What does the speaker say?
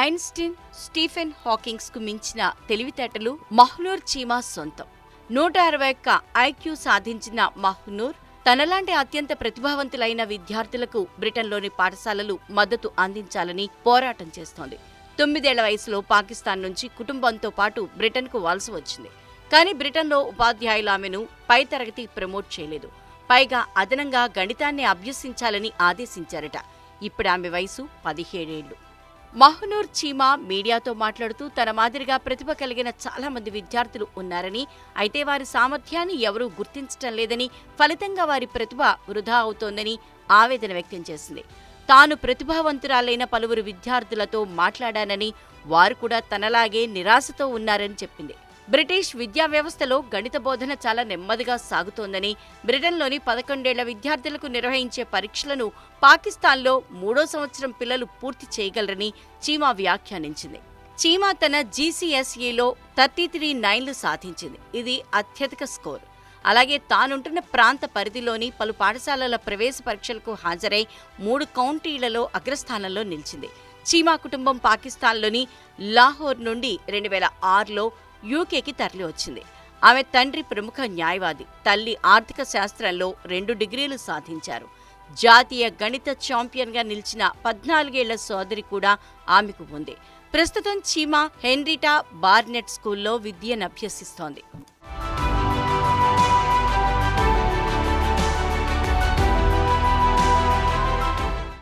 Einstein Stephen హాకింగ్స్కు మించిన తెలివితేటలు మహ్నూర్ చీమా సొంతం. నూట అరవై ఒక్క ఐక్యూ సాధించిన మహ్నూర్ తనలాంటి అత్యంత ప్రతిభావంతులైన విద్యార్థులకు బ్రిటన్లోని పాఠశాలలు మద్దతు అందించాలని పోరాటం చేస్తోంది. తొమ్మిదేళ్ళ వయసులో పాకిస్తాన్ నుంచి కుటుంబంతో పాటు బ్రిటన్కు వలస వచ్చింది. కానీ బ్రిటన్లో ఉపాధ్యాయులు ఆమెను పై తరగతి ప్రమోట్ చేయలేదు. పైగా అదనంగా గణితాన్ని అభ్యసించాలని ఆదేశించారట. ఇప్పుడు ఆమె వయసు పదిహేడేళ్ళు మహనూర్ చీమా మీడియాతో మాట్లాడుతూ తన మాదిరిగా ప్రతిభ కలిగిన చాలా మంది విద్యార్థులు ఉన్నారని అయితే వారి సామర్థ్యాన్ని ఎవరూ గుర్తించటం లేదని ఫలితంగా వారి ప్రతిభ వృధా అవుతోందని ఆవేదన వ్యక్తం చేసింది. తాను ప్రతిభావంతురాలైన పలువురు విద్యార్థులతో మాట్లాడానని వారు కూడా తనలాగే నిరాశతో ఉన్నారని చెప్పింది. బ్రిటిష్ విద్యా వ్యవస్థలో గణిత బోధన చాలా నెమ్మదిగా సాగుతోందని బ్రిటన్లోని పదకొండేళ్ళ విద్యార్థులకు నిర్వహించే పరీక్షలను పాకిస్తాన్లో మూడో సంవత్సరం పిల్లలు పూర్తి చేయగలరని చీమా వ్యాఖ్యానించింది. చీమా తన జీసీఎస్ఈలో థర్టీ త్రీ నైన్లు సాధించింది. ఇది అత్యధిక స్కోర్. అలాగే తానుంటున్న ప్రాంత పరిధిలోని పలు పాఠశాలల ప్రవేశ పరీక్షలకు హాజరై మూడు కౌంటీలలో అగ్రస్థానంలో నిలిచింది. చీమా కుటుంబం పాకిస్తాన్లోని లాహోర్ నుండి రెండు వేల ఆరులో యూకేకి తరలి వచ్చింది. ఆమె తండ్రి ప్రముఖ న్యాయవాది తల్లి ఆర్థిక శాస్త్రంలో రెండు డిగ్రీలు సాధించారు. జాతీయ గణిత ఛాంపియన్గా నిలిచిన పద్నాలుగేళ్ళ సోదరి కూడా ఆమెకు ఉంది. ప్రస్తుతం చీమా హెన్రిటా బార్నెట్ స్కూల్లో విద్యనభ్యసిస్తోంది